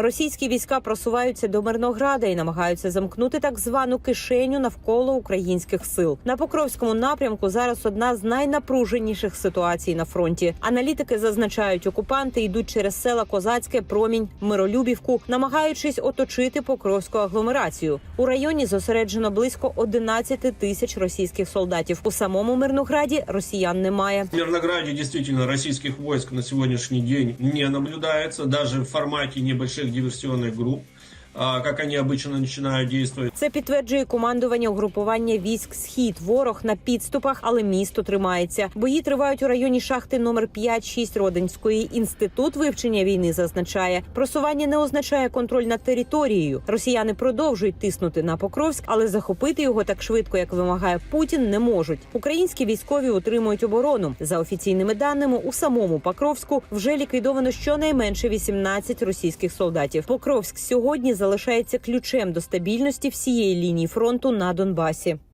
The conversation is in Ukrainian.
Російські війська просуваються до Мирнограда і намагаються замкнути так звану кишеню навколо українських сил. На Покровському напрямку зараз одна з найнапруженіших ситуацій на фронті. Аналітики зазначають, окупанти йдуть через села Козацьке, Промінь, Миролюбівку, намагаючись оточити Покровську агломерацію. У районі зосереджено близько 11 тисяч російських солдатів. У самому Мирнограді росіян немає. В Мирнограде действительно российских войск на сегодняшний день не наблюдается, даже в формате небольших диверсионных групп, как они обычно начинают действовать. Це підтверджує командування угрупування військ Схід. Ворог на підступах, але місто тримається. Бої тривають у районі шахти номер 5-6 Родинської. Інститут вивчення війни зазначає, просування не означає контроль над територією. Росіяни продовжують тиснути на Покровськ, але захопити його так швидко, як вимагає Путін, не можуть. Українські військові утримують оборону. За офіційними даними, у самому Покровську вже ліквідовано щонайменше 18 російських солдатів. Покровськ сьогодні залишається ключем до стабільності всієї лінії фронту на Донбасі.